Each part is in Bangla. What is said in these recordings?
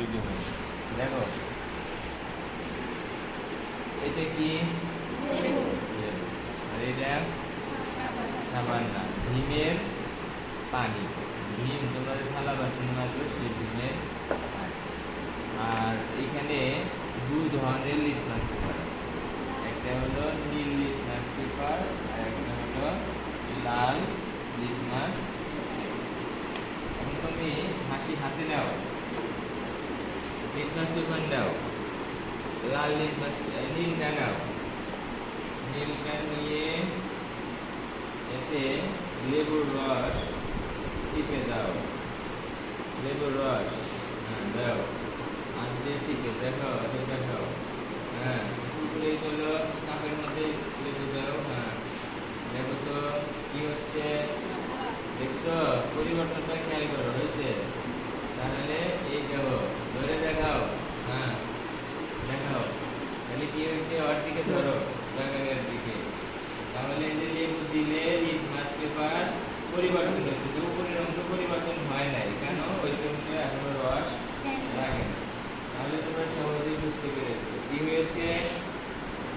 ভিডিও হয় দেখো। এটা কি? আর এটা? সাবান। না ভীমের পানি। ভীম তোমরা যে থালা বাসন মাজো সেই ভীমের আর এখানে দুই ধরনের লিটমাস পেপার আছে। একটা হলো নীল লিটমাস পেপার আর একটা হলো লাল লিটমাস এখন তুমি হাসি হাতে নাও। লিটমাস পেপার নাও লাল লিটমাস নীলটা নাও নীলটা নিয়ে এতে লেবুর রস চিপে দাও লেবুর রস হ্যাঁ দাও আর দিয়ে চিপে দেখো এটা দেখো হ্যাঁ পুকুরে হলো কাপের মধ্যে লেবু দাও হ্যাঁ দেখো তো কি হচ্ছে দেখছ পরিবর্তনটা খেয়াল করো হয়েছে তাহলে এই দেখো ধরে দেখাও হ্যাঁ দেখাও তাহলে কি হয়েছে ওর দিকে ধরো জায়গার দিকে। তাহলে এই যে লেবু দিলে লিটমাস পেপার পরিবর্তন হয়েছে, তো উপরের অংশ পরিবর্তন হয় নাই। কেন? ওই অংশে এখনও রস লাগে না। তাহলে তোমরা সহজেই বুঝতে পেরেছ। কি হয়েছে?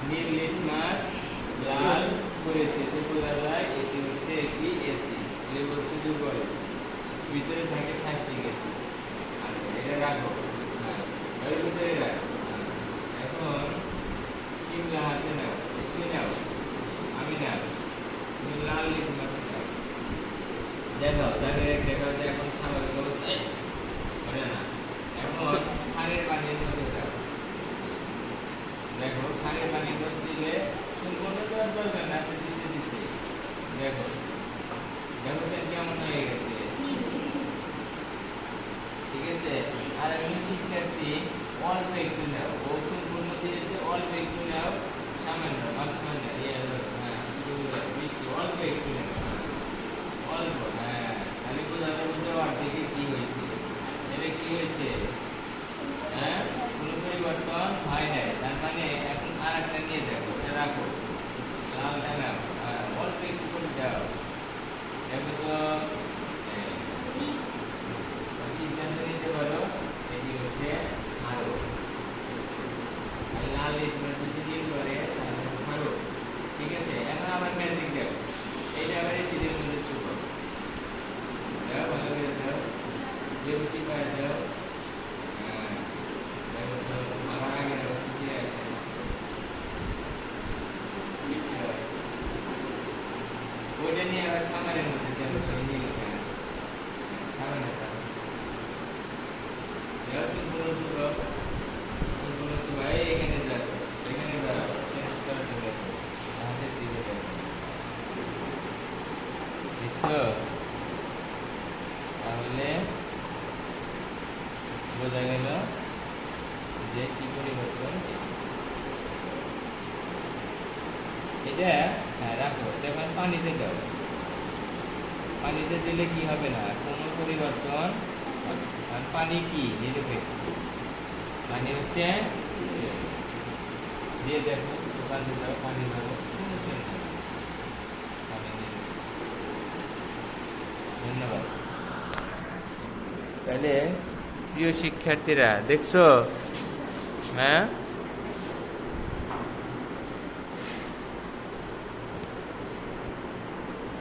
নীল লিটমাস লাল করেছে তো বোঝা যায় এটি হচ্ছে একটি এসিস লেবু হচ্ছে দুর্বল ভিতরে থাকে সাইট্রিক অ্যাসিড আচ্ছা এটা রাখো হ্যাঁ এর ভিতরে রাখো হ্যাঁ। এখন শিমলা হাতে নাও তুমি নাও আমি নাও তুমি লাল লিটমাস নাও কেমন হয়ে গেছে। ঠিক আছে? আর অল্প একটু নাও। দিয়েছে সামান্য মাঝখানে ইয়ে হ্যাঁ অল্প একটু হ্যাঁ, অল্প হ্যাঁ খালি বোঝানোর মধ্যে অর্ধেকে কি হয়েছে এটা কি হয়েছে হ্যাঁ কোনো পরিবর্তন হয় নাই তার মানে এখন আর একটা নিয়ে দেখো এটা রাখো লালটা নাও হ্যাঁ অল্প একটু করে দাও দেখো তো এই, সিদ্ধান্ত নিতে পারো এটি হচ্ছে আরও লাল লিটমাস যদি করে তাহলে ঠিক আছে? এখন আবার ম্যাজিক দাও। এইটা আবার এই সিটের মধ্যে চুপ দাও, ভালো করে দাও। লেবু চিপায় দাও। হ্যাঁ আছে। ওইটা নিয়ে আবার সামারের মধ্যে দেবো সেই নীল হ্যাঁ সামারের দাও দেওয়া সম্পূর্ণ দুটো সম্পূর্ণ দুটো এই এখানে দেখো এখানে দাঁড়াও চেঞ্জ করার জন্য হাতের দিকে দেখো দেখছ তাহলে বোঝা গেল যে কি পরিবর্তন এটা হ্যাঁ রাখো এখন পানিতে দাও। পানিতে দিলে কি হবে না? কোনো পরিবর্তন পানি কি? নিরপেক্ষ। পানি হচ্ছে। দিয়ে দেখো পানি দাও পানি দাও কোনো চিন্তা নেই। পানি নিরপেক্ষ। ধন্যবাদ। তাহলে প্রিয় শিক্ষার্থীরা দেখছ? হ্যাঁ?